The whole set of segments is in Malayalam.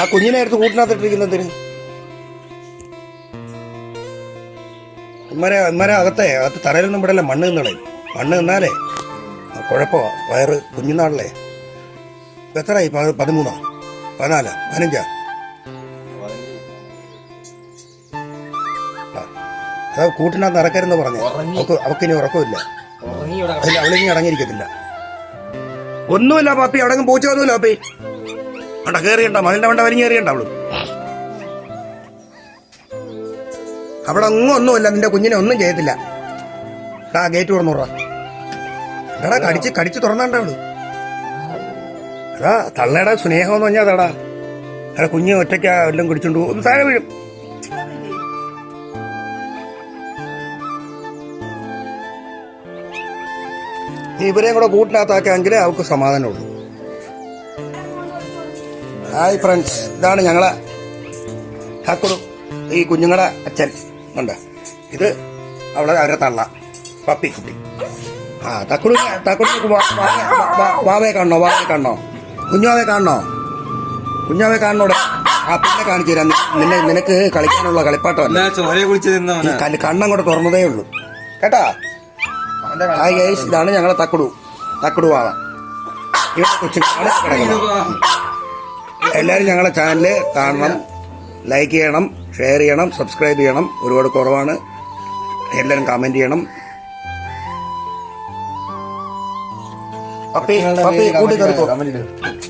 ആ കുഞ്ഞിനെ എടുത്ത് കൂട്ടിനകത്തിട്ടിരിക്കുന്നതിന് ഇമ്മരെ ഇമ്മരെ അകത്തെ അകത്ത് തറയിലൊന്നും വിടല്ലേ മണ്ണ് നിന്നളെ. മണ്ണ് നിന്നാലേ കുഴപ്പോ വയറ് കുഞ്ഞുനാളല്ലേ എത്ര എത്രയായി? പതിമൂന്നോ? പതിനാലോ? പതിനഞ്ചാ? അതാ കൂട്ടിനകത്ത് നടക്കരുന്ന് പറഞ്ഞു. അവക്ക് അവക്കിനി ഉറക്കമില്ല. അവളിനി അടങ്ങിയിരിക്കത്തില്ല ഒന്നുമില്ല പാപ്പി. അവിടെ പൂച്ച ഒന്നുമില്ല പാപ്പി. അവിടെ കയറിയണ്ട മതിന്റെ വേണ്ട വരിഞ്ഞ് കയറിയണ്ട അവൾ. അവിടെ ഒന്നും ഒന്നുമില്ല നിന്റെ കുഞ്ഞിനെ ഒന്നും ചെയ്യത്തില്ല. ഗേറ്റ് തുറന്നുറ എടാ കടിച്ച് കടിച്ച് തുറന്നാണ്ട അവൾ. എടാ തള്ളയുടെ സ്നേഹം എന്ന് പറഞ്ഞാൽ അതാടാ. എടാ കുഞ്ഞ് ഒറ്റയ്ക്കാ എല്ലാം കുടിച്ചോണ്ട്. ഒന്ന് താഴെ വീഴും. ഇവരെയും കൂടെ കൂട്ടിനകത്താക്കിയെങ്കിലേ അവൾക്ക് സമാധാനമുള്ളൂ. ഹായ് ഫ്രണ്ട്സ് ഇതാണ് ഞങ്ങളെ ഠാക്കുറു ഈ കുഞ്ഞുങ്ങളുടെ അച്ഛൻ. ഉണ്ട്. ഇത് അവളെ അവരെ തള്ള പപ്പി കുട്ടി. ആ തക്കുടു തക്കുടു വാവയെ കാണണോ? വാവയെ കാണണോ? കുഞ്ഞാവെ കാണണോ? കുഞ്ഞാവെ കാണണോടെ ആ പിന്നെ കാണിച്ചു തരാം. നിന്നെ നിനക്ക് കളിക്കാനുള്ള കളിപ്പാട്ടമല്ല. കണ്ണങ്ങോട്ട് തുറന്നതേ ഉള്ളൂ. കേട്ടാ? ഹായ് ഗൈസ് ഇതാണ് ഞങ്ങളെ തക്കുടു തക്കുടു വാവ. ഇവിടെ കൊച്ചു കിടക്കുന്നത്. എല്ലാവരും ഞങ്ങളെ ചാനൽ കാണണം ലൈക്ക് ചെയ്യണം ഷെയർ ചെയ്യണം സബ്സ്ക്രൈബ് ചെയ്യണം. ഒരുപാട് കുറവാണ്. എല്ലാവരും കമന്റ് ചെയ്യണം.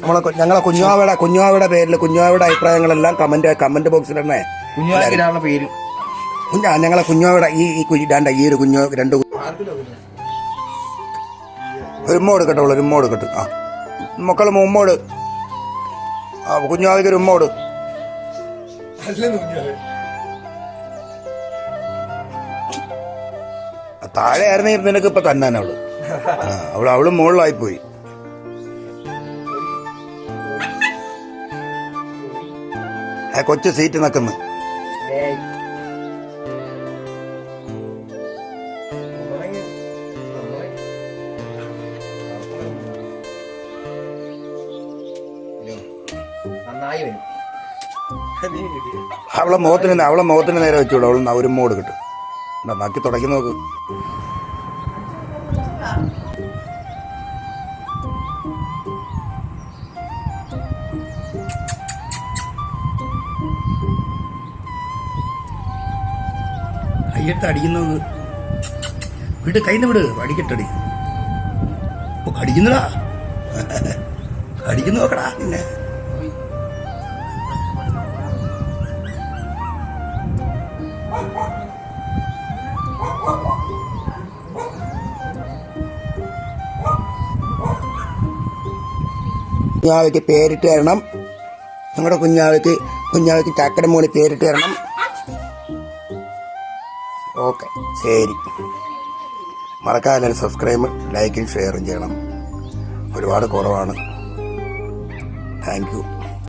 നമ്മളെ ഞങ്ങളെ കുഞ്ഞാവയുടെ കുഞ്ഞാവയുടെ പേരിൽ കുഞ്ഞാവയുടെ അഭിപ്രായങ്ങളെല്ലാം കമന്റ് കമന്റ് ബോക്സിൽ തന്നെ പേര്. കുഞ്ഞാ ഞങ്ങളെ കുഞ്ഞാവയുടെ ഈ ഈ കുഞ്ഞ് രണ്ട് ഈ ഒരു കുഞ്ഞു രണ്ട് ഒരുമ്മ കൊടുക്കട്ടെ ഉള്ളു ഒരു ഉമ്മ കൊടുക്കട്ടെ. ആ. മക്കൾ ഉമ്മോട് ആ കുഞ്ഞാവിക്ക് ഒരു ഉമ്മോട് താഴെ ആയിരുന്നെങ്കിൽ നിനക്ക് ഇപ്പൊ തന്നെ അവൾ അവൾ അവൾ മുകളിലായി പോയി. കൊച്ചു സീറ്റ് നിക്കുന്നു നന്നായി വരും. അവളെ മുഖത്തിന് അവളെ മുഖത്തിന് നേരെ വെച്ചോളൂ. അവൾ മോഡ് കിട്ടും. നക്കി തുടക്കി നോക്ക്. കയ്യെടുത്ത് അടിക്കുന്നത് വിട് കൈന്ന് വിട്. അടിക്കട്ടടി കടിക്കുന്നടാ. കടിക്കുന്നു നോക്കടാ പിന്നെ കുഞ്ഞാവയ്ക്ക് പേരിട്ട് തരണം. ഞങ്ങളുടെ കുഞ്ഞാവയ്ക്ക് കുഞ്ഞാവയ്ക്ക് ചാക്കട മോളി പേരിട്ട് തരണം. ഓക്കെ ശരി. മറക്കാതെ സബ്സ്ക്രൈബ് ലൈക്കും ഷെയറും ചെയ്യണം. ഒരുപാട് കുറവാണ്. Thank you